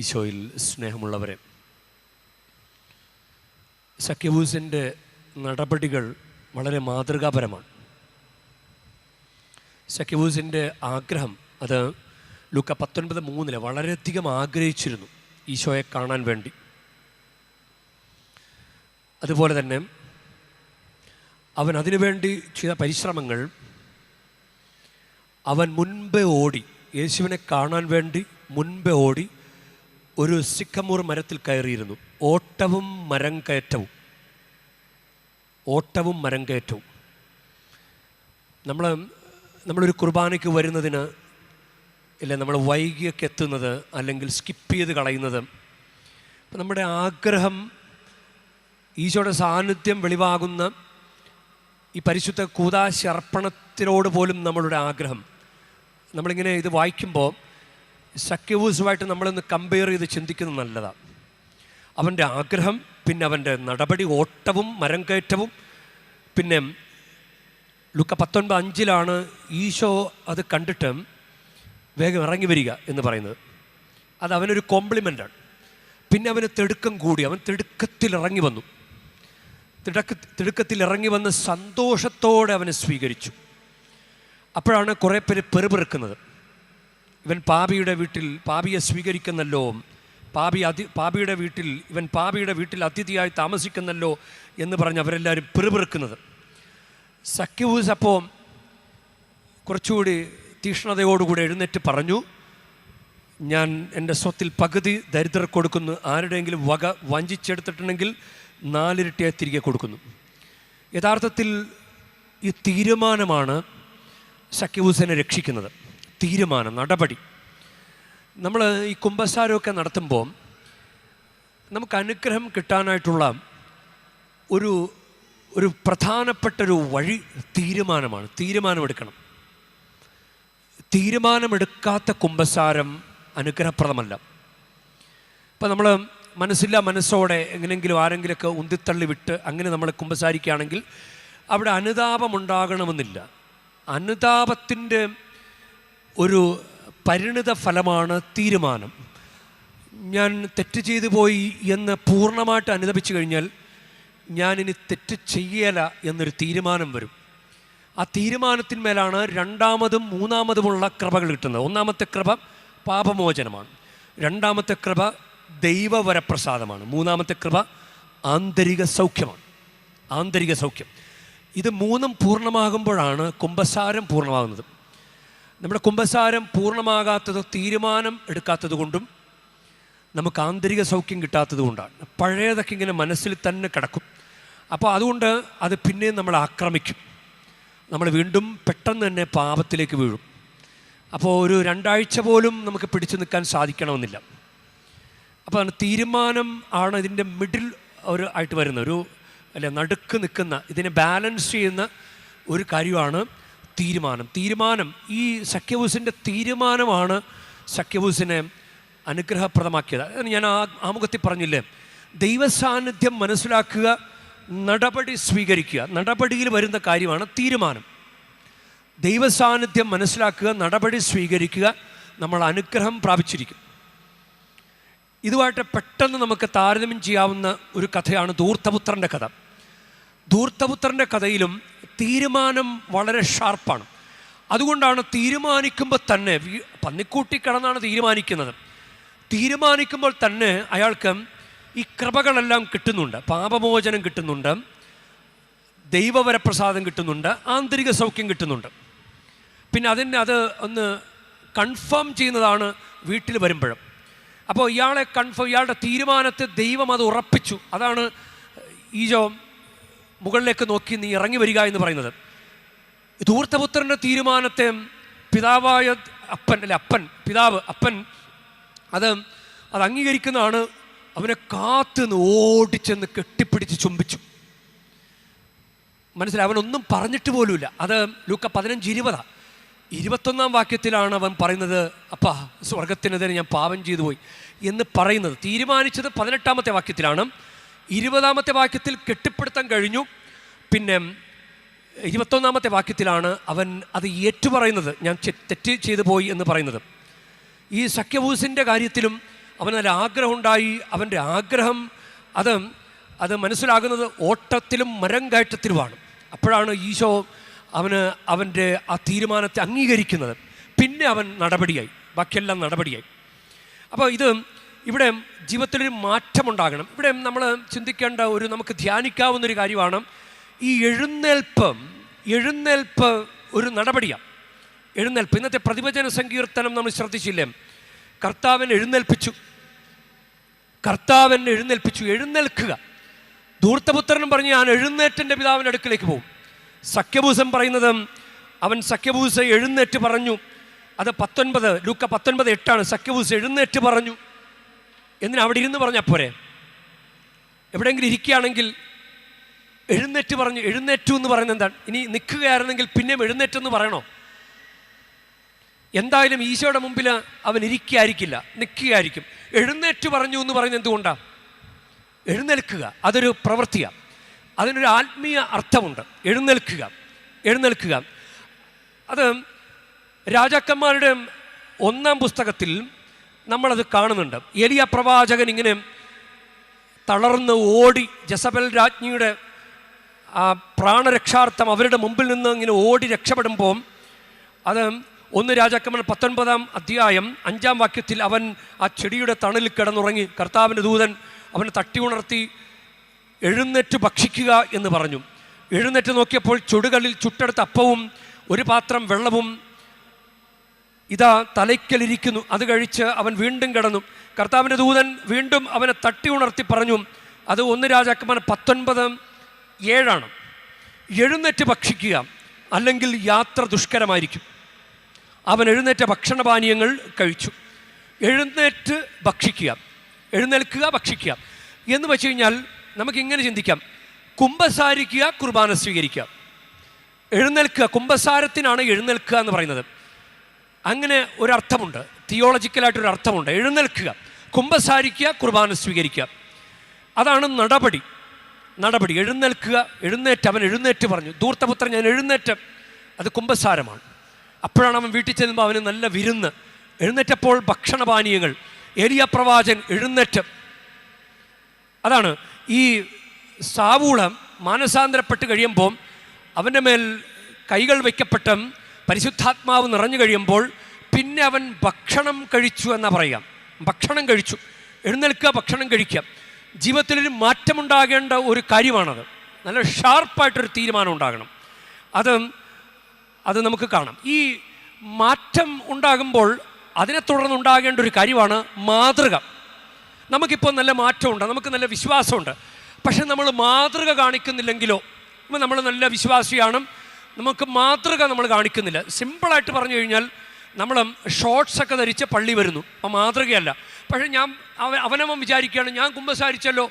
ഈശോയിൽ സ്നേഹമുള്ളവരെ സഖ്യഭൂസിന്റെ നടപടികൾ വളരെ മാതൃകാപരമാണ്. സഖ്യഭൂസിന്റെ ആഗ്രഹം അത് ലുക്ക പത്തൊൻപത് മൂന്നിൽ വളരെയധികം ആഗ്രഹിച്ചിരുന്നു ഈശോയെ കാണാൻ വേണ്ടി. അതുപോലെ തന്നെ അവൻ അതിനുവേണ്ടി ചെയ്ത പരിശ്രമങ്ങൾ അവൻ മുൻപേ ഓടി യേശുവിനെ കാണാൻ വേണ്ടി മുൻപേ ഓടി ഒരു സിക്കമൂർ മരത്തിൽ കയറിയിരുന്നു. ഓട്ടവും മരം കയറ്റവും. ഓട്ടവും മരം കയറ്റവും. നമ്മൾ നമ്മളൊരു കുർബാനയ്ക്ക് വരുന്നതിന് ഇല്ല നമ്മൾ വൈകിയൊക്കെ എത്തുന്നത് അല്ലെങ്കിൽ സ്കിപ്പ് ചെയ്ത് കളയുന്നത്. നമ്മുടെ ആഗ്രഹം ഈശോയുടെ സാന്നിധ്യം വെളിവാകുന്ന ഈ പരിശുദ്ധ കൂതാശി അർപ്പണത്തിനോട് പോലും നമ്മളുടെ ആഗ്രഹം. നമ്മളിങ്ങനെ ഇത് വായിക്കുമ്പോൾ സഖ്യവൂസുമായിട്ട് നമ്മളൊന്ന് കമ്പയർ ചെയ്ത് ചിന്തിക്കുന്നത് നല്ലതാണ് അവന്റെ ആഗ്രഹം പിന്നെ അവന്റെ നടപടി ഓട്ടവും മരം കയറ്റവും പിന്നെ ലുക്ക പത്തൊൻപത് അഞ്ചിലാണ് ഈശോ അത് കണ്ടിട്ട് വേഗം ഇറങ്ങി വരിക എന്ന് പറയുന്നത്. അത് അവനൊരു കോംപ്ലിമെന്റാണ് പിന്നെ അവന് തിടുക്കം കൂടി അവൻ തിടുക്കത്തിൽ ഇറങ്ങി വന്നു. തിടക്ക തിടുക്കത്തിൽ ഇറങ്ങി വന്ന് സന്തോഷത്തോടെ അവനെ സ്വീകരിച്ചു. അപ്പോഴാണ് കുറേ പേര് പെറുപിറുക്കുന്നത്. ഇവൻ പാപിയുടെ വീട്ടിൽ പാപിയെ സ്വീകരിക്കുന്നല്ലോ. പാപി അതി പാപിയുടെ വീട്ടിൽ ഇവൻ പാപിയുടെ വീട്ടിൽ അതിഥിയായി താമസിക്കുന്നല്ലോ എന്ന് പറഞ്ഞ് അവരെല്ലാവരും പിറുപിറുക്കുന്നത്. സഖ്യൂസ് അപ്പോൾ കുറച്ചുകൂടി തീഷ്ണതയോടുകൂടി എഴുന്നേറ്റ് പറഞ്ഞു ഞാൻ എന്റെ സ്വത്തിൽ പകുതി ദരിദ്രർ കൊടുക്കുന്നു. ആരുടെയെങ്കിലും വക വഞ്ചിച്ചെടുത്തിട്ടുണ്ടെങ്കിൽ നാലിരട്ടിയായി തിരികെ കൊടുക്കുന്നു. യഥാർത്ഥത്തിൽ ഈ തീരുമാനമാണ് സഖ്യൂസിനെ രക്ഷിക്കുന്നത്. തീരുമാനം നടപടി. നമ്മൾ ഈ കുംഭസാരമൊക്കെ നടത്തുമ്പോൾ നമുക്ക് അനുഗ്രഹം കിട്ടാനായിട്ടുള്ള ഒരു ഒരു പ്രധാനപ്പെട്ട ഒരു വഴി തീരുമാനമാണ്. തീരുമാനമെടുക്കണം. തീരുമാനമെടുക്കാത്ത കുംഭസാരം അനുഗ്രഹപ്രദമല്ല. ഇപ്പം നമ്മൾ മനസ്സില്ല മനസ്സോടെ എങ്ങനെങ്കിലും ആരെങ്കിലുമൊക്കെ ഉന്തിത്തള്ളി വിട്ട് അങ്ങനെ നമ്മൾ കുമ്പസാരിക്കുകയാണെങ്കിൽ അവിടെ അനുതാപമുണ്ടാകണമെന്നില്ല. അനുതാപത്തിന്റെ ഒരു പരിണിത ഫലമാണ് തീരുമാനം. ഞാൻ തെറ്റ് ചെയ്തു പോയി എന്ന് പൂർണമായിട്ട് അനുദപിച്ചു കഴിഞ്ഞാൽ ഞാനിനി തെറ്റ് ചെയ്യല എന്നൊരു തീരുമാനം വരും. ആ തീരുമാനത്തിന്മേലാണ് രണ്ടാമതും മൂന്നാമതുമുള്ള കൃപകൾ കിട്ടുന്നത്. ഒന്നാമത്തെ കൃപ പാപമോചനമാണ്. രണ്ടാമത്തെ കൃപ ദൈവവരപ്രസാദമാണ്. മൂന്നാമത്തെ കൃപ ആന്തരിക സൗഖ്യമാണ്. ആന്തരിക സൗഖ്യം. ഇത് മൂന്നും പൂർണമാകുമ്പോഴാണ് കുംഭസാരം പൂർണമാകുന്നത്. നമ്മുടെ കുംഭസാരം പൂർണമാകാത്തത് തീരുമാനം എടുക്കാത്തത് കൊണ്ടും നമുക്ക് ആന്തരിക സൗഖ്യം കിട്ടാത്തത് കൊണ്ടാണ് പഴയതൊക്കെ ഇങ്ങനെ മനസ്സിൽ തന്നെ കിടക്കും. അപ്പോൾ അതുകൊണ്ട് അത് പിന്നെയും നമ്മൾ ആക്രമിക്കും. നമ്മൾ വീണ്ടും പെട്ടെന്ന് തന്നെ പാപത്തിലേക്ക് വീഴും. അപ്പോൾ ഒരു രണ്ടാഴ്ച പോലും നമുക്ക് പിടിച്ചു നിൽക്കാൻ സാധിക്കണമെന്നില്ല. അപ്പോൾ തീരുമാനം ആണ് ഇതിന്റെ മിഡിൽ ഒരു ആയിട്ട് വരുന്ന ഒരു അല്ലെ നടുക്ക് നിൽക്കുന്ന ഇതിനെ ബാലൻസ് ചെയ്യുന്ന ഒരു കാര്യമാണ് തീരുമാനം. തീരുമാനം ഈ സഖ്യവൂസിന്റെ തീരുമാനമാണ് സഖ്യവൂസിനെ അനുഗ്രഹപ്രദമാക്കിയത്. ഞാൻ ആ ആമുഖത്തിൽ പറഞ്ഞില്ലേ? ദൈവസാന്നിധ്യം മനസ്സിലാക്കുക നടപടി സ്വീകരിക്കുക. നടപടിയിൽ വരുന്ന കാര്യമാണ് തീരുമാനം. ദൈവസാന്നിധ്യം മനസ്സിലാക്കുക നടപടി സ്വീകരിക്കുക നമ്മൾ അനുഗ്രഹം പ്രാപിച്ചിരിക്കും. ഇതുമായിട്ട് പെട്ടെന്ന് നമുക്ക് താരതമ്യം ചെയ്യാവുന്ന ഒരു കഥയാണ് ധൂർത്തപുത്രന്റെ കഥ. ധൂർത്തപുത്രന്റെ കഥയിലും തീരുമാനം വളരെ ഷാർപ്പാണ്. അതുകൊണ്ടാണ് തീരുമാനിക്കുമ്പോൾ തന്നെ പന്നിക്കൂട്ടി കിടന്നാണ് തീരുമാനിക്കുന്നത്. തീരുമാനിക്കുമ്പോൾ തന്നെ അയാൾക്ക് ഈ കൃപകളെല്ലാം കിട്ടുന്നുണ്ട് പാപമോചനം കിട്ടുന്നുണ്ട് ദൈവവരപ്രസാദം കിട്ടുന്നുണ്ട് ആന്തരിക സൗഖ്യം കിട്ടുന്നുണ്ട്. പിന്നെ അതിന് അത് ഒന്ന് കൺഫേം ചെയ്യുന്നതാണ് വീട്ടിൽ വരുമ്പോഴും. അപ്പോൾ ഇയാളെ കൺഫേം ഇയാളുടെ തീരുമാനത്തെ ദൈവം അത് ഉറപ്പിച്ചു. അതാണ് ഈജോ മുകളിലേക്ക് നോക്കി നീ ഇറങ്ങി വരിക എന്ന് പറയുന്നത്. ധൂർത്തപുത്രന്റെ തീരുമാനത്തെ പിതാവായ അപ്പൻ അല്ലെ അപ്പൻ പിതാവ് അപ്പൻ അത് അത് അംഗീകരിക്കുന്നതാണ്. അവനെ കാത്തു നിന്ന് ഓടിച്ചെന്ന് കെട്ടിപ്പിടിച്ച് ചുംബിച്ചു. മനസ്സിലായി? അവനൊന്നും പറഞ്ഞിട്ട് പോലുമില്ല. അത് ലൂക്ക പതിനഞ്ച് ഇരുപതാ. ഇരുപത്തൊന്നാം വാക്യത്തിലാണ് അവൻ പറയുന്നത് അപ്പാ സ്വർഗത്തിനെതിരെ ഞാൻ പാപം ചെയ്തു പോയി എന്ന് പറയുന്നത്. തീരുമാനിച്ചത് പതിനെട്ടാമത്തെ വാക്യത്തിലാണ്. ഇരുപതാമത്തെ വാക്യത്തിൽ കെട്ടിപ്പടുത്താൻ കഴിഞ്ഞു. പിന്നെ ഇരുപത്തൊന്നാമത്തെ വാക്യത്തിലാണ് അവൻ അത് ഏറ്റുപറയുന്നത്. ഞാൻ തെറ്റ് ചെയ്തു പോയി എന്ന് പറയുന്നത്. ഈ സഖ്യവൂസിന്റെ കാര്യത്തിലും അവന് നല്ല ആഗ്രഹം ഉണ്ടായി അവന്റെ ആഗ്രഹം അത് അത് മനസ്സിലാകുന്നത് ഓട്ടത്തിലും മരം കയറ്റത്തിലുമാണ് അപ്പോഴാണ് ഈശോ അവന് അവന്റെ ആ തീരുമാനത്തെ അംഗീകരിക്കുന്നത്. പിന്നെ അവൻ നടപടിയായി. ബാക്കിയെല്ലാം നടപടിയായി. അപ്പോൾ ഇത് ഇവിടെ ജീവിതത്തിലൊരു മാറ്റമുണ്ടാകണം. ഇവിടെ നമ്മൾ ചിന്തിക്കേണ്ട ഒരു നമുക്ക് ധ്യാനിക്കാവുന്ന ഒരു കാര്യമാണ്. ഈ എഴുന്നേൽപ്പ് എഴുന്നേൽപ്പ് ഒരു നടപടിയാണ്. എഴുന്നേൽപ്പ്. ഇന്നത്തെ പ്രതിവചന സങ്കീർത്തനം നമ്മൾ ശ്രദ്ധിച്ചില്ലേ? കർത്താവൻ എഴുന്നേൽപ്പിച്ചു. കർത്താവൻ എഴുന്നേൽപ്പിച്ചു. എഴുന്നേൽക്കുക. ധൂർത്തപുത്രനും പറഞ്ഞ് ഞാൻ എഴുന്നേറ്റന്റെ പിതാവിന്റെ അടുക്കിലേക്ക് പോകും. സഖ്യഭൂസം പറയുന്നത് അവൻ സഖ്യഭൂസ എഴുന്നേറ്റ് പറഞ്ഞു. അത് പത്തൊൻപത് ലൂക്ക പത്തൊൻപത് എട്ടാണ്. സഖ്യഭൂസ് എഴുന്നേറ്റ് പറഞ്ഞു. എന്തിനാ അവിടെ ഇരുന്ന് പറഞ്ഞ പോരെ? എവിടെയെങ്കിലും ഇരിക്കുകയാണെങ്കിൽ എഴുന്നേറ്റ് പറഞ്ഞു എഴുന്നേറ്റു എന്ന് പറയുന്നത് എന്താണ്? ഇനി നിൽക്കുകയായിരുന്നെങ്കിൽ പിന്നെയും എഴുന്നേറ്റെന്ന് പറയണോ? എന്തായാലും ഈശോയുടെ മുമ്പിൽ അവൻ ഇരിക്കുകയായിരിക്കില്ല നിൽക്കുകയായിരിക്കും. എഴുന്നേറ്റ് പറഞ്ഞു എന്ന് പറയുന്നത് എന്തുകൊണ്ടാണ് എഴുന്നേൽക്കുക അതൊരു പ്രവൃത്തിയാണ് അതിനൊരു ആത്മീയ അർത്ഥമുണ്ട്. എഴുന്നേൽക്കുക എഴുന്നേൽക്കുക. അത് രാജാക്കന്മാരുടെ ഒന്നാം പുസ്തകത്തിൽ നമ്മളത് കാണുന്നുണ്ട്. എലിയ പ്രവാചകൻ ഇങ്ങനെ തളർന്ന് ഓടി ജസബൽ രാജ്ഞിയുടെ ആ പ്രാണരക്ഷാർത്ഥം അവരുടെ മുമ്പിൽ നിന്ന് ഇങ്ങനെ ഓടി രക്ഷപ്പെടുമ്പോൾ അത് ഒന്ന് രാജാക്കന്മാർ പത്തൊൻപതാം അധ്യായം അഞ്ചാം വാക്യത്തിൽ അവൻ ആ ചെടിയുടെ തണലിൽ കിടന്നുറങ്ങി കർത്താവിന്റെ ദൂതൻ അവനെ തട്ടി ഉണർത്തി എഴുന്നേറ്റ് ഭക്ഷിക്കുക എന്ന് പറഞ്ഞു. എഴുന്നേറ്റ് നോക്കിയപ്പോൾ ചുടുകളിൽ ചുട്ടെടുത്ത അപ്പവും ഒരു പാത്രം വെള്ളവും ഇതാ തലയ്ക്കലിരിക്കുന്നു. അത് കഴിച്ച് അവൻ വീണ്ടും കിടന്നു. കർത്താവിന്റെ ദൂതൻ വീണ്ടും അവനെ തട്ടി ഉണർത്തി പറഞ്ഞു അത് ഒന്ന് രാജാക്കന്മാർ പത്തൊൻപത് ഏഴാണ്. എഴുന്നേറ്റ് ഭക്ഷിക്കുക അല്ലെങ്കിൽ യാത്ര ദുഷ്കരമായിരിക്കും. അവൻ എഴുന്നേറ്റ ഭക്ഷണപാനീയങ്ങൾ കഴിച്ചു. എഴുന്നേറ്റ് ഭക്ഷിക്കുക എഴുന്നേൽക്കുക ഭക്ഷിക്കുക. എന്ന് വെച്ച് കഴിഞ്ഞാൽ നമുക്കിങ്ങനെ ചിന്തിക്കാം. കുംഭസാരിക്കുക കുർബാന സ്വീകരിക്കുക. എഴുന്നേൽക്കുക കുംഭസാരത്തിനാണ് എഴുന്നേൽക്കുക എന്ന് പറയുന്നത്. അങ്ങനെ ഒരർത്ഥമുണ്ട്. തിയോളജിക്കലായിട്ടൊരു അർത്ഥമുണ്ട് എഴുന്നേൽക്കുക. കുംഭസാരിക്കുക കുർബാന സ്വീകരിക്കുക. അതാണ് നടപടി. നടപടി. എഴുന്നേൽക്കുക എഴുന്നേറ്റ് അവൻ എഴുന്നേറ്റ് പറഞ്ഞു. ദൂർത്തപുത്രൻ ഞാൻ എഴുന്നേറ്റ്. അത് കുംഭസാരമാണ് അപ്പോഴാണ് അവൻ വീട്ടിൽ ചെല്ലുമ്പോൾ അവന് നല്ല വിരുന്ന്. എഴുന്നേറ്റപ്പോൾ ഭക്ഷണപാനീയങ്ങൾ. ഏരിയ പ്രവാചൻ എഴുന്നേറ്റ്. അതാണ് ഈ സാവൂളം മാനസാന്തരപ്പെട്ട് കഴിയുമ്പോൾ അവന്റെ മേൽ കൈകൾ വയ്ക്കപ്പെട്ടും പരിശുദ്ധാത്മാവ് നിറഞ്ഞു കഴിയുമ്പോൾ പിന്നെ അവൻ ഭക്ഷണം കഴിച്ചു എന്നാ പറയാം. ഭക്ഷണം കഴിച്ചു. എഴുന്നേൽക്കുക ഭക്ഷണം കഴിക്കുക. ജീവിതത്തിലൊരു മാറ്റമുണ്ടാകേണ്ട ഒരു കാര്യമാണത്. നല്ല ഷാർപ്പായിട്ടൊരു തീരുമാനം ഉണ്ടാകണം. അത് അത് നമുക്ക് കാണാം. ഈ മാറ്റം ഉണ്ടാകുമ്പോൾ അതിനെ തുടർന്ന് ഉണ്ടാകേണ്ട ഒരു കാര്യമാണ് മാതൃക. നമുക്കിപ്പോൾ നല്ല മാറ്റമുണ്ട് നമുക്ക് നല്ല വിശ്വാസമുണ്ട്. പക്ഷെ നമ്മൾ മാതൃക കാണിക്കുന്നില്ലെങ്കിലോ ഇപ്പം നമ്മൾ നല്ല വിശ്വാസിയാണ് നമുക്ക് മാതൃക നമ്മൾ കാണിക്കുന്നില്ല. സിമ്പിളായിട്ട് പറഞ്ഞു കഴിഞ്ഞാൽ നമ്മൾ ഷോർട്സ് ഒക്കെ ധരിച്ച് പള്ളി വരുന്നു. അപ്പം മാതൃകയല്ല. പക്ഷേ ഞാൻ അവ അവനവൻ വിചാരിക്കുകയാണ് ഞാൻ കുമ്പസാരിച്ചല്ലോ.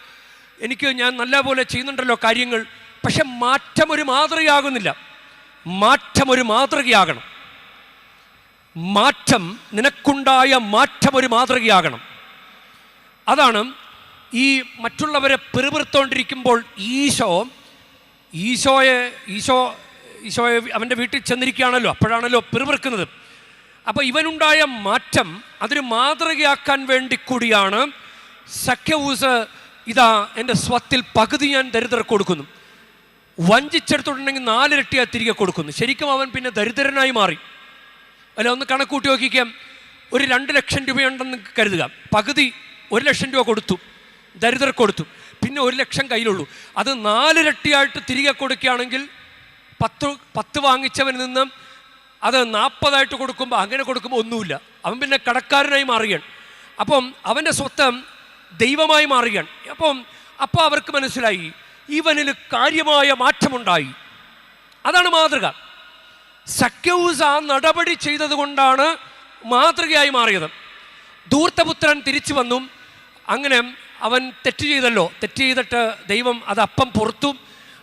എനിക്ക് ഞാൻ നല്ലപോലെ ചെയ്യുന്നുണ്ടല്ലോ കാര്യങ്ങൾ. പക്ഷെ മാറ്റം ഒരു മാതൃകയാകുന്നില്ല. മാറ്റം ഒരു മാതൃകയാകണം. മാറ്റം നിനക്കുണ്ടായ മാറ്റം ഒരു മാതൃകയാകണം. അതാണ് ഈ മറ്റുള്ളവരെ പിറുപിറുത്തോണ്ടിരിക്കുമ്പോൾ ഈശോ ഈശോയെ ഈശോ ഈശോയെ അവന്റെ വീട്ടിൽ ചെന്നിരിക്കുകയാണല്ലോ. അപ്പോഴാണല്ലോ പിറുപിറുക്കുന്നത്. അപ്പോൾ ഇവനുണ്ടായ മാറ്റം അതൊരു മാതൃകയാക്കാൻ വേണ്ടി കൂടിയാണ്. സഖ്യവൂസ് ഇതാ എന്റെ സ്വത്തിൽ പകുതി ഞാൻ ദരിദ്രർക്ക് കൊടുക്കുന്നു. വഞ്ചിച്ചെടുത്തിട്ടുണ്ടെങ്കിൽ നാലിരട്ടിയാ തിരികെ കൊടുക്കുന്നു. ശരിക്കും അവൻ പിന്നെ ദരിദ്രനായി മാറി. അല്ല ഒന്ന് കണക്കൂട്ടി നോക്കിക്കാം ഒരു രണ്ട് ലക്ഷം രൂപയുണ്ടെന്ന് കരുതുക. പകുതി ഒരു ലക്ഷം രൂപ കൊടുത്തു. ദരിദ്രർ കൊടുത്തു. പിന്നെ ഒരു ലക്ഷം കയ്യിലുള്ളൂ. അത് നാലിരട്ടിയായിട്ട് തിരികെ കൊടുക്കുകയാണെങ്കിൽ പത്ത് പത്ത് വാങ്ങിച്ചവനിൽ നിന്ന് അത് നാൽപ്പതായിട്ട് കൊടുക്കുമ്പോൾ അങ്ങനെ കൊടുക്കുമ്പോൾ ഒന്നുമില്ല. അവൻ പിന്നെ കടക്കാരനായി മാറുകയാണ്. അപ്പം അവന്റെ സ്വത്തം ദൈവമായി മാറുകയാണ്. അപ്പം അപ്പോൾ അവർക്ക് മനസ്സിലായി ഇവനിൽ കാര്യമായ മാറ്റമുണ്ടായി. അതാണ് മാതൃക. സഖ്യൂസ് ആ നടപടി ചെയ്തതുകൊണ്ടാണ് മാതൃകയായി മാറിയത്. ധൂർത്തപുത്രൻ തിരിച്ചു വന്നു. അങ്ങനെ അവൻ തെറ്റ് ചെയ്തല്ലോ. തെറ്റ് ചെയ്തിട്ട് ദൈവം അത് അപ്പം പുറത്തു.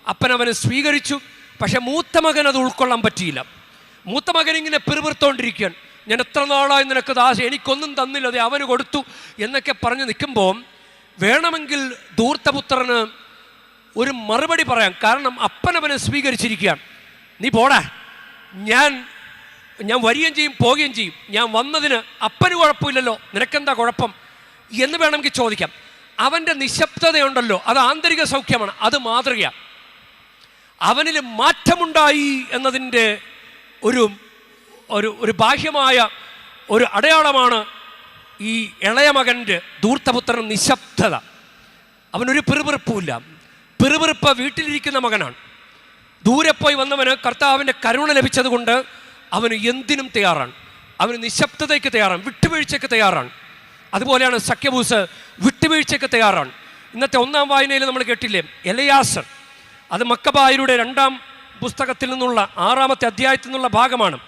അപ്പൻ അവനെ സ്വീകരിച്ചു. പക്ഷെ മൂത്ത മകൻ അത് ഉൾക്കൊള്ളാൻ പറ്റിയില്ല. മൂത്ത മകൻ ഇങ്ങനെ പിറുപിറുത്തോണ്ടിരിക്കുകയാണ്. ഞാൻ എത്ര നാളായി നിനക്ക് ദാസ എനിക്കൊന്നും തന്നില്ല അതെ അവന് കൊടുത്തു എന്നൊക്കെ പറഞ്ഞ് നിൽക്കുമ്പോൾ വേണമെങ്കിൽ ധൂർത്തപുത്രന് ഒരു മറുപടി പറയാം. കാരണം അപ്പനവനെ സ്വീകരിച്ചിരിക്കുകയാണ്. നീ പോടാ. ഞാൻ ഞാൻ വരികയും ചെയ്യും പോവുകയും ചെയ്യും. ഞാൻ വന്നതിന് അപ്പന് കുഴപ്പമില്ലല്ലോ. നിനക്കെന്താ കുഴപ്പം? എന്ന് വേണമെങ്കിൽ ചോദിക്കാം. അവന്റെ നിശബ്ദതയുണ്ടല്ലോ. അത് ആന്തരിക സൗഖ്യമാണ്. അത് മാതൃകയാണ്. അവനിൽ മാറ്റമുണ്ടായി എന്നതിന്റെ ഒരു ഒരു ഒരു ബാഹ്യമായ ഒരു അടയാളമാണ് ഈ ഇളയ മകന്റെ ധൂർത്തപുത്രൻ നിശബ്ദത. അവനൊരു പിറുപിറുപ്പുമില്ല. പിറുപിറുപ്പ് വീട്ടിലിരിക്കുന്ന മകനാണ്. ദൂരെ പോയി വന്നവന് കർത്താവിന്റെ കരുണ ലഭിച്ചതുകൊണ്ട് അവന് എന്തിനും തയ്യാറാണ്. അവന് നിശബ്ദതയ്ക്ക് തയ്യാറാണ്. വിട്ടുവീഴ്ചയ്ക്ക് തയ്യാറാണ്. അതുപോലെയാണ് സഖ്യബൂസ് വിട്ടുവീഴ്ചയ്ക്ക് തയ്യാറാണ്. ഇന്നത്തെ ഒന്നാം വായനയിൽ നമ്മൾ കേട്ടില്ലേ? എലയാസർ. അത് മക്കബായരുടെ രണ്ടാം പുസ്തകത്തിൽ നിന്നുള്ള ആറാമത്തെ അധ്യായത്തിൽ നിന്നുള്ള ഭാഗമാണ്.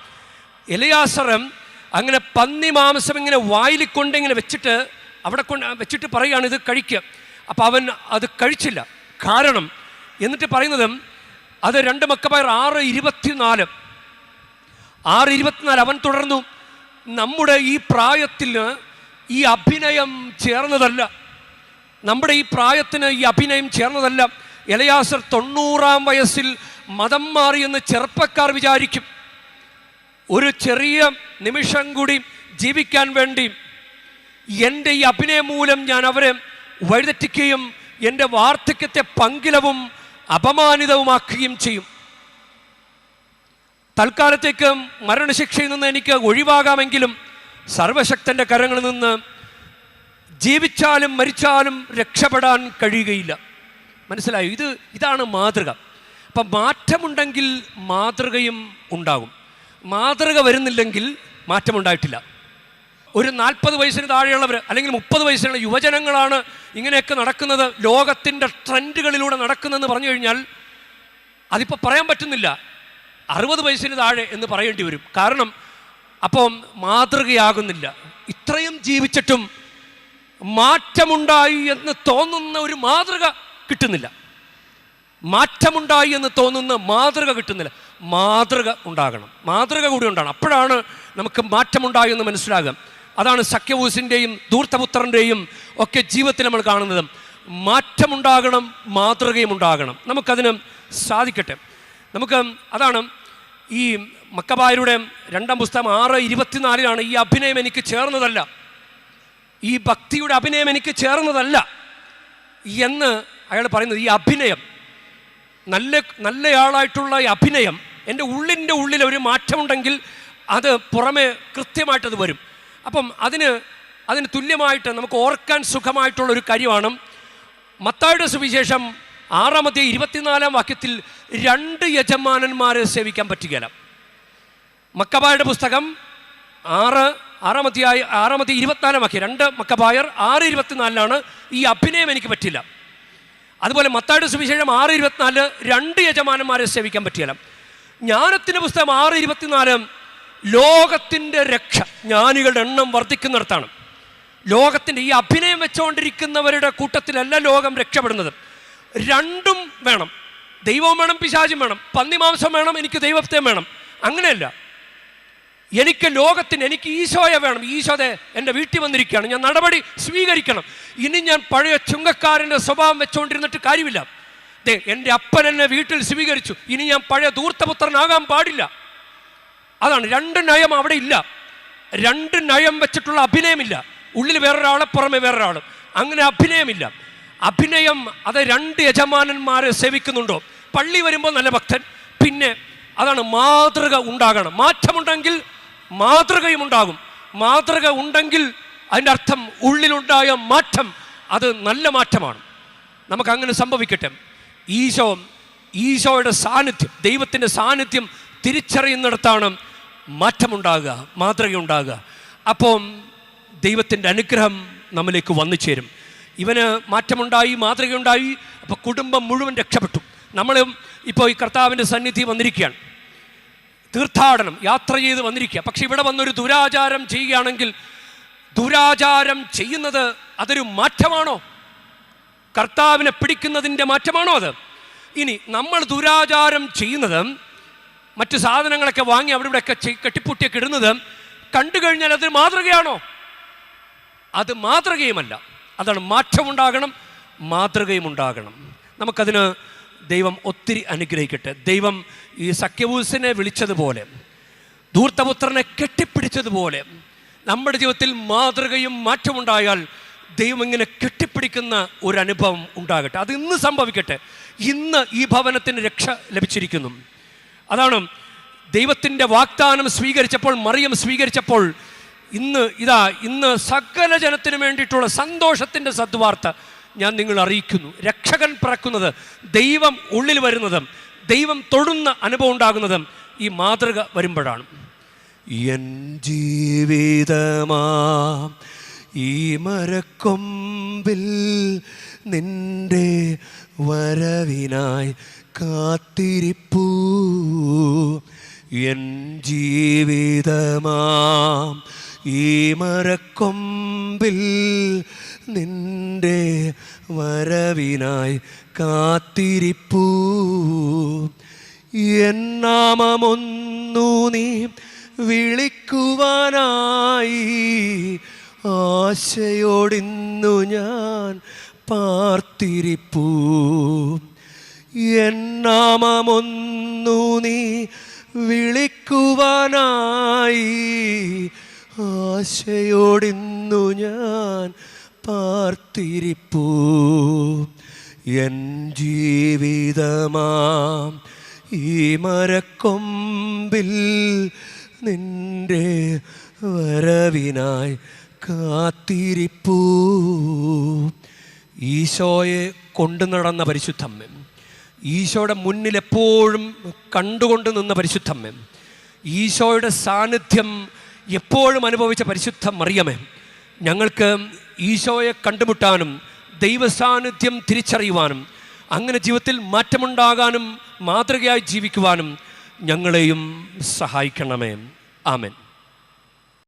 എലയാസറം അങ്ങനെ പന്നി മാംസം ഇങ്ങനെ വായിലിക്കൊണ്ട് ഇങ്ങനെ വെച്ചിട്ട് അവിടെ കൊണ്ട് വെച്ചിട്ട് പറയുകയാണ് ഇത് കഴിക്കുക അപ്പോൾ അവൻ അത് കഴിച്ചില്ല. കാരണം എന്നിട്ട് പറയുന്നത് അത് രണ്ട് മക്കബായർ ആറ് ഇരുപത്തിനാല്. ആറ് ഇരുപത്തിനാല് അവൻ തുടർന്നു നമ്മുടെ ഈ പ്രായത്തിൽ ഈ അഭിനയം ചേർന്നതല്ല. നമ്മുടെ ഈ പ്രായത്തിന് ഈ അഭിനയം ചേർന്നതല്ല. എലയാസർ തൊണ്ണൂറാം വയസ്സിൽ മതം മാറിയെന്ന് ചെറുപ്പക്കാർ വിചാരിക്കും. ഒരു ചെറിയ നിമിഷം കൂടി ജീവിക്കാൻ വേണ്ടി എന്റെ ഈ അഭിനയം മൂലം ഞാൻ അവരെ വഴിതെറ്റിക്കുകയും എന്റെ വാർദ്ധക്യത്തെ പങ്കിലവും അപമാനിതവുമാക്കുകയും ചെയ്യും. തൽക്കാലത്തേക്ക് മരണശിക്ഷയിൽ നിന്ന് എനിക്ക് ഒഴിവാകാമെങ്കിലും സർവശക്തന്റെ കരങ്ങളിൽ നിന്ന് ജീവിച്ചാലും മരിച്ചാലും രക്ഷപ്പെടാൻ കഴിയുകയില്ല. മനസ്സിലായോ? ഇത് ഇതാണ് മാതൃക. അപ്പം മാറ്റമുണ്ടെങ്കിൽ മാതൃകയും ഉണ്ടാകും. മാതൃക വരുന്നില്ലെങ്കിൽ മാറ്റമുണ്ടായിട്ടില്ല. ഒരു നാൽപ്പത് വയസ്സിന് താഴെയുള്ളവർ അല്ലെങ്കിൽ മുപ്പത് വയസ്സിലുള്ള യുവജനങ്ങളാണ് ഇങ്ങനെയൊക്കെ നടക്കുന്നത് ലോകത്തിന്റെ ട്രെൻഡുകളിലൂടെ നടക്കുന്നതെന്ന് പറഞ്ഞു കഴിഞ്ഞാൽ അതിപ്പോൾ പറയാൻ പറ്റുന്നില്ല. അറുപത് വയസ്സിന് താഴെ എന്ന് പറയേണ്ടി വരും. കാരണം അപ്പം മാതൃകയാകുന്നില്ല. ഇത്രയും ജീവിച്ചിട്ടും മാറ്റമുണ്ടായി എന്ന് തോന്നുന്ന ഒരു മാതൃക കിട്ടുന്നില്ല. മാറ്റമുണ്ടായി എന്ന് തോന്നുന്ന മാതൃക കിട്ടുന്നില്ല. മാതൃക ഉണ്ടാകണം. മാതൃക കൂടി ഉണ്ടാകണം. അപ്പോഴാണ് നമുക്ക് മാറ്റമുണ്ടായി എന്ന് മനസ്സിലാകാം അതാണ് സഖ്യവൂസിന്റെയും ധൂർത്തപുത്രന്റെയും ഒക്കെ ജീവിതത്തിൽ നമ്മൾ കാണുന്നത്. മാറ്റമുണ്ടാകണം മാതൃകയും ഉണ്ടാകണം. നമുക്കതിന് സാധിക്കട്ടെ. നമുക്ക് അതാണ് ഈ മക്കബായരുടെ രണ്ടാം പുസ്തകം ആറ് ഇരുപത്തിനാലിലാണ് ഈ അഭിനയം എനിക്ക് ചേർന്നതല്ല. ഈ ഭക്തിയുടെ അഭിനയം എനിക്ക് ചേർന്നതല്ല എന്ന് അയാൾ പറയുന്നത് ഈ അഭിനയം. നല്ല നല്ലയാളായിട്ടുള്ള ഈ അഭിനയം എന്റെ ഉള്ളിന്റെ ഉള്ളിൽ ഒരു മാറ്റമുണ്ടെങ്കിൽ അത് പുറമെ കൃത്യമായിട്ടത് വരും. അപ്പം അതിന് അതിന് തുല്യമായിട്ട് നമുക്ക് ഓർക്കാൻ സുഖമായിട്ടുള്ള ഒരു കാര്യമാണ്. മത്തായുടെ സുവിശേഷം ആറാമത്തെ ഇരുപത്തിനാലാം വാക്യത്തിൽ രണ്ട് യജമാനന്മാരെ സേവിക്കാൻ പറ്റുകയില്ല. മക്കബായുടെ പുസ്തകം ആറ് ആറാമത്തെ ആറാമത്തെ ഇരുപത്തിനാലാം വാക്യം രണ്ട് മക്കബായർ ആറ് ഇരുപത്തിനാലിലാണ് ഈ അഭിനയം എനിക്ക് പറ്റില്ല. അതുപോലെ മത്തായുടെ സുവിശേഷം ആറ് ഇരുപത്തിനാല് രണ്ട് യജമാനന്മാരെ സേവിക്കാൻ പറ്റിയല്ല. ജ്ഞാനത്തിന്റെ പുസ്തകം ആറ് ഇരുപത്തിനാല് ലോകത്തിന്റെ രക്ഷ ജ്ഞാനികളുടെ എണ്ണം വർദ്ധിക്കുന്നിടത്താണ്. ലോകത്തിന്റെ ഈ അഭിനയം വെച്ചുകൊണ്ടിരിക്കുന്നവരുടെ കൂട്ടത്തിലല്ല ലോകം രക്ഷപ്പെടുന്നത്. രണ്ടും വേണം. ദൈവവും വേണം പിശാചും വേണം. പന്നിമാംസം വേണം എനിക്ക് ദൈവത്തെ വേണം. അങ്ങനെയല്ല. എനിക്ക് ലോകത്തിന് എനിക്ക് ഈശോയെ വേണം. ഈശോതെ എന്റെ വീട്ടിൽ വന്നിരിക്കുകയാണ്. ഞാൻ നടപടി സ്വീകരിക്കണം. ഇനി ഞാൻ പഴയ ചുങ്കക്കാരന്റെ സ്വഭാവം വെച്ചുകൊണ്ടിരുന്നിട്ട് കാര്യമില്ല. ദേ എന്റെ അപ്പൻ എന്നെ വീട്ടിൽ സ്വീകരിച്ചു. ഇനി ഞാൻ പഴയ ധൂർത്തപുത്രനാകാൻ പാടില്ല. അതാണ് രണ്ട് നയം അവിടെ ഇല്ല. രണ്ട് നയം വെച്ചിട്ടുള്ള അഭിനയമില്ല. ഉള്ളിൽ വേറൊരാളെ പുറമെ വേറൊരാൾ അങ്ങനെ അഭിനയമില്ല. അഭിനയം അത് രണ്ട് യജമാനന്മാരെ സേവിക്കുന്നുണ്ടോ? പള്ളി വരുമ്പോൾ നല്ല ഭക്തൻ. പിന്നെ അതാണ് മാതൃക ഉണ്ടാകണം. മാറ്റമുണ്ടെങ്കിൽ മാതൃകയും ഉണ്ടാകും മാതൃക ഉണ്ടെങ്കിൽ അതിന്റെ അർത്ഥം ഉള്ളിലുണ്ടായ മാറ്റം അത് നല്ല മാറ്റമാണ്. നമുക്ക് അങ്ങനെ സംഭവിക്കട്ടെ. ഈശോ ഈശോയുടെ സാന്നിധ്യം ദൈവത്തിന്റെ സാന്നിധ്യം തിരിച്ചറിയുന്നിടത്താണ് മാറ്റമുണ്ടാകുക മാതൃകയുണ്ടാകുക. അപ്പോൾ ദൈവത്തിന്റെ അനുഗ്രഹം നമ്മിലേക്ക് വന്നു ചേരും. ഇവന് മാറ്റമുണ്ടായി മാതൃകയുണ്ടായി അപ്പോൾ കുടുംബം മുഴുവൻ രക്ഷപ്പെട്ടു. നമ്മളും ഇപ്പോൾ ഈ കർത്താവിന്റെ സന്നിധി വന്നിരിക്കുകയാണ്. തീർത്ഥാടനം യാത്ര ചെയ്ത് വന്നിരിക്കുക. പക്ഷെ ഇവിടെ വന്നൊരു ദുരാചാരം ചെയ്യുകയാണെങ്കിൽ ദുരാചാരം ചെയ്യുന്നത് അതൊരു മാറ്റമാണോ? കർത്താവിനെ പിടിക്കുന്നതിന്റെ മാറ്റമാണോ അത്? ഇനി നമ്മൾ ദുരാചാരം ചെയ്യുന്നത് മറ്റു സാധനങ്ങളൊക്കെ വാങ്ങി അവിടെ ഇവിടെയൊക്കെ കെട്ടിപ്പൂട്ടിയൊക്കെ ഇടുന്നത് കണ്ടു കഴിഞ്ഞാൽ അത് മാതൃകയാണോ? അത് മാതൃകയുമല്ല. അതാണ് മാറ്റമുണ്ടാകണം മാതൃകയും ഉണ്ടാകണം നമുക്കതിന് ദൈവം ഒത്തിരി അനുഗ്രഹിക്കട്ടെ. ദൈവം ഈ സഖ്യവൂസിനെ വിളിച്ചതുപോലെ ധൂർത്തപുത്രനെ കെട്ടിപ്പിടിച്ചതുപോലെ നമ്മുടെ ജീവിതത്തിൽ മാതൃകയും മാറ്റമുണ്ടായാൽ ദൈവം ഇങ്ങനെ കെട്ടിപ്പിടിക്കുന്ന ഒരു അനുഭവം ഉണ്ടാകട്ടെ. അത് ഇന്ന് സംഭവിക്കട്ടെ. ഇന്ന് ഈ ഭവനത്തിന് രക്ഷ ലഭിച്ചിരിക്കുന്നു. അതാണ് ദൈവത്തിന്റെ വാഗ്ദാനം സ്വീകരിച്ചപ്പോൾ മറിയം സ്വീകരിച്ചപ്പോൾ ഇന്ന് ഇതാ ഇന്ന് സകല ജനത്തിന് വേണ്ടിയിട്ടുള്ള സന്തോഷത്തിന്റെ സദ്വാർത്ത ഞാൻ നിങ്ങൾ അറിയിക്കുന്നു. രക്ഷകൻ പിറക്കുന്നത് ദൈവം ഉള്ളിൽ വരുന്നതും ദൈവം തൊടുന്ന അനുഭവം ഉണ്ടാകുന്നതും ഈ മാതൃക വരുമ്പോഴാണ്. എൻ ജീവിതമാ ഈ മരക്കൊമ്പിൽ നിന്റെ വരവിനായി കാത്തിരിപ്പൂ. എൻ ജീവിതമാം ഈ മരക്കൊമ്പിൽ നിന്റെ വരവിനായി കാത്തിരിപ്പൂ. എന്നാമമൊന്നു നീ വിളിക്കുവാനായി ആശയോടിന്നു ഞാൻ പാർത്തിരിപ്പൂ. എന്നാമമൊന്നു നീ വിളിക്കുവാനായി ആശയോടിന്നു ഞാൻ പാർത്തിരിപ്പൂ. എൻ ജീവിതമാം ഈ മരക്കൊമ്പിൽ നിന്റെ വരവിനായി കാത്തിരിപ്പൂ. ഈശോയെ കൊണ്ടു നടന്ന പരിശുദ്ധമ്മൻ ഈശോയുടെ മുന്നിൽ എപ്പോഴും കണ്ടുകൊണ്ട് നിന്ന പരിശുദ്ധമ്മൻ ഈശോയുടെ സാന്നിധ്യം എപ്പോഴും അനുഭവിച്ച പരിശുദ്ധ മറിയമേ ഞങ്ങൾക്ക് ഈശോയെ കണ്ടുമുട്ടാനും ദൈവസാന്നിധ്യം തിരിച്ചറിയുവാനും അങ്ങനെ ജീവിതത്തിൽ മാറ്റമുണ്ടാകാനും മാതൃകയായി ജീവിക്കുവാനും ഞങ്ങളെയും സഹായിക്കണമേ. ആമേൻ.